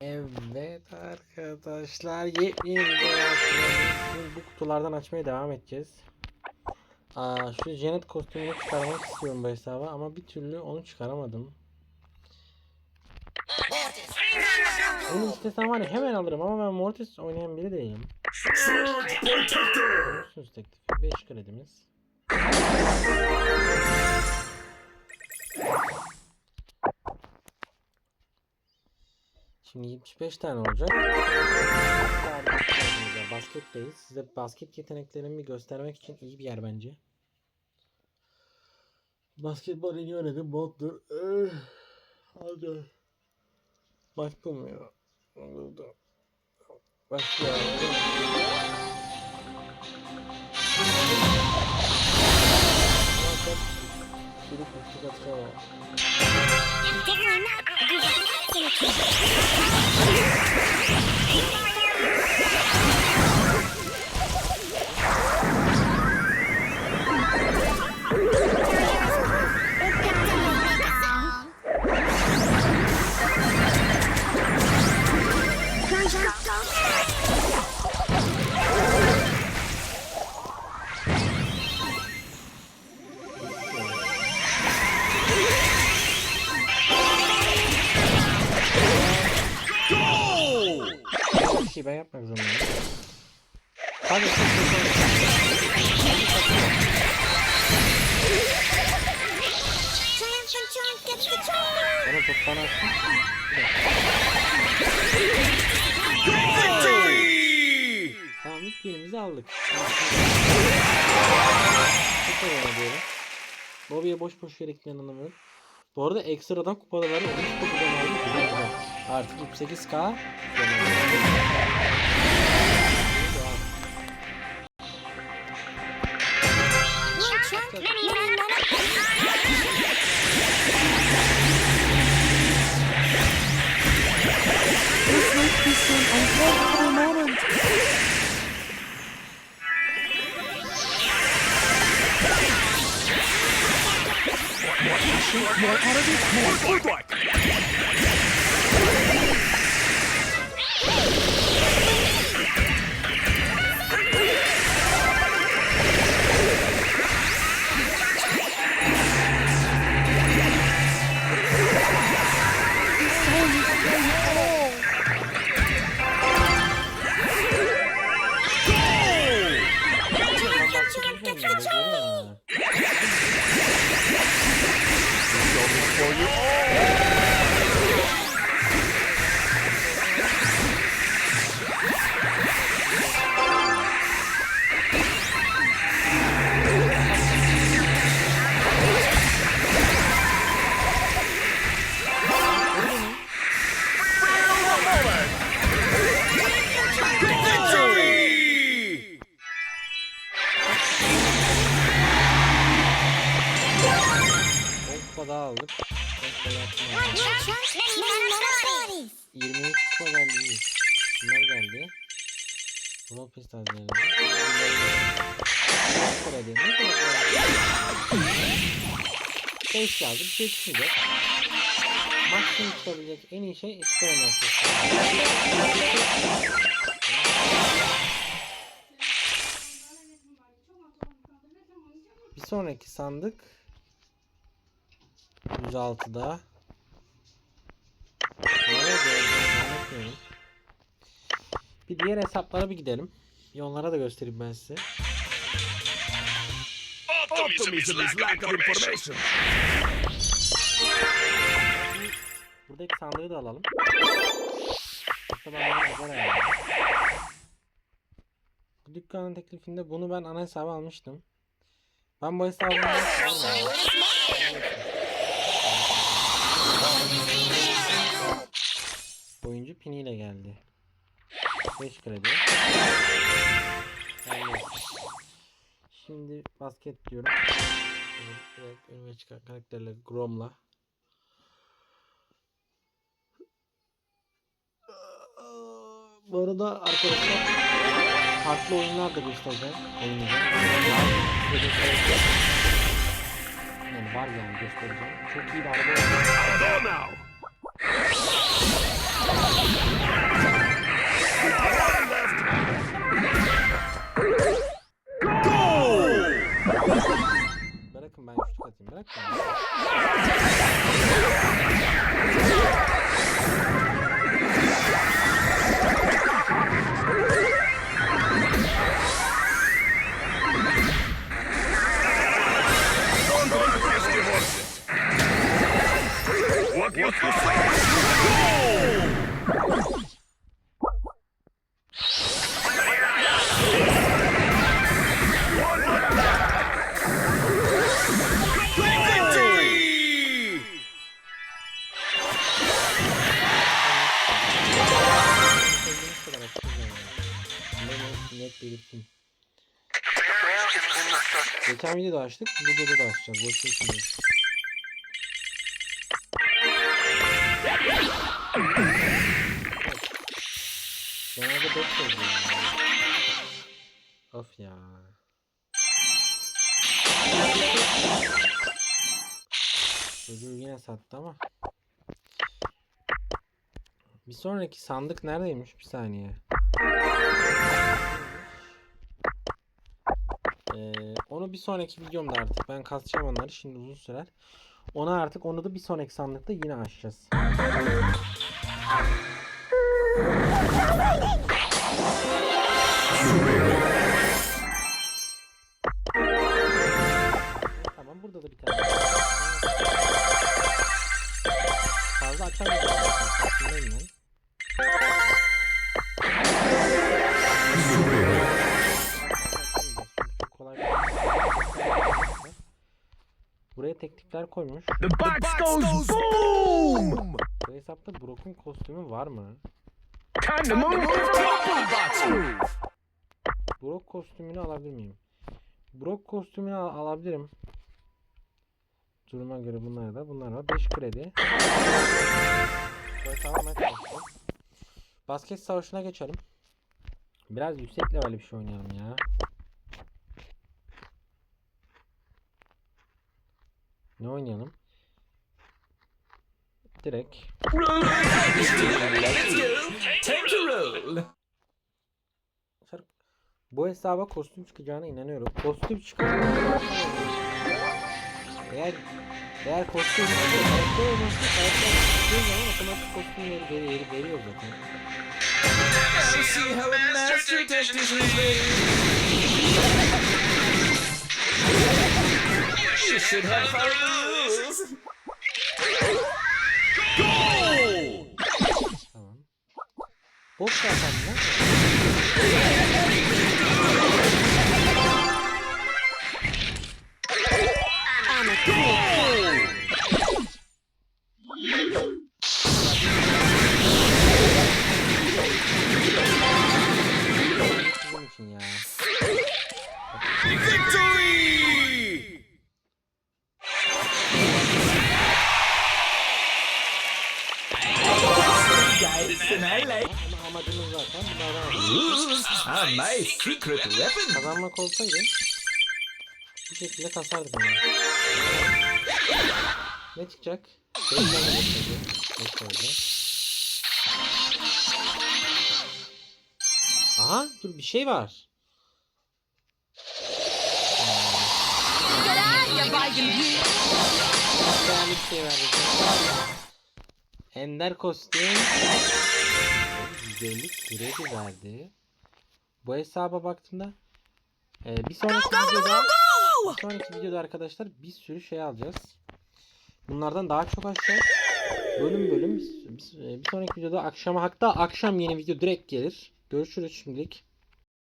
Evet arkadaşlar yepyeni bu kutulardan açmaya devam edeceğiz. Aa, şu Janet kostümünü çıkarmak istiyorum bu hesaba ama bir türlü onu çıkaramadım. Onu istesem var ya hemen alırım ama ben Mortis oynayan biri değilim. Görürsünüz teklifi 5 kredimiz. Şimdi 75 tane olacak. Basketteyiz. Size basket yeteneklerimi göstermek için iyi bir yer bence. Basketbol en iyi oynadım. Bottur. Eh, Hadi. Maç bulmuyor. Başlayalım. Bir şey ben yapmak zorundayım. Hadi. the charm. Bana atsın. Tamam ilk birimizi aldık. Süper oynadıyorum. Bobby'ye boş boş yere gitmeyen anlamıyorum. Bu arada ekstradan kupaları 13 kupadan güzel. Artık 38k. Shoot more out of his like. 23 kupa geldi. Bunlar geldi. Brawl Pass tarzlarında. Para değil. Ne kadar 5 yazdı. Bir şey çıkmayacak. Maksimum çıkabilecek en iyi şey Experiment. Bir sonraki sandık 106'da Evet, evet, zannetmiyorum. Bir diğer hesaplara bir gidelim. Bir onlara da göstereyim ben size. Optimism is lack of information. Buradaki sandığı da alalım. Ben bunu. Bu dükkanın teklifinde bunu ben ana hesaba almıştım. Ben bu hesabı Oyuncu piniyle geldi. 5 kredi. Yani Şimdi basket diyorum. Evet, Direkt önüme çıkan karakterle Grom'la. Bu arada arkadaşlar farklı oyunlar da göstereceğim. Oynayacağım. Yani var yani göstereceğim. Çok iyi bir araba Geçen videoda açtık. Bu videoda da açacağız. Boş geçmeyin. Genelde 5 yazıyor. ya. Of ya. Çocuğu yine sattı ama. Bir sonraki sandık neredeymiş? Bir saniye. Ee, onu bir sonraki videomda artık ben kasacağım onları şimdi uzun sürer. Onu artık onu da bir sonraki sandıkta yine açacağız. Tamam burada da bir tane. Fazla açamayacağım. farkındayım ben. Teknikler koymuş. The box goes boom! Bu hesapta Brock'un kostümü var mı? Time to move! Brock kostümünü alabilir miyim? Brock kostümünü al- alabilirim. Duruma göre bunlar da bunlar var. 5 kredi. Basket savaşına geçelim. Biraz yüksek level bir şey oynayalım ya. Ne oynayalım? Direkt. Bu hesaba kostüm çıkacağına inanıyorum. Kostüm çıkar. Eğer eğer kostüm veri, veriyor zaten. See how a master tactician is we should have our rules. Goal! Tamam. Boş ver ben lan. Goal! I like Ama are my secret weapon. Kazanmak olsaydı bir şekilde kasardık. Ne çıkacak? Beş tane. Aha dur bir şey var. Değerli bir şey verdi. Ender kostüm. Güzellik kredi verdi. Bu hesaba baktığımda e, bir sonraki videoda bir sonraki videoda arkadaşlar bir sürü şey alacağız. Bunlardan daha çok açacağız. Bölüm bölüm bir, bir sonraki videoda akşama hatta akşam yeni video direkt gelir. Görüşürüz şimdilik.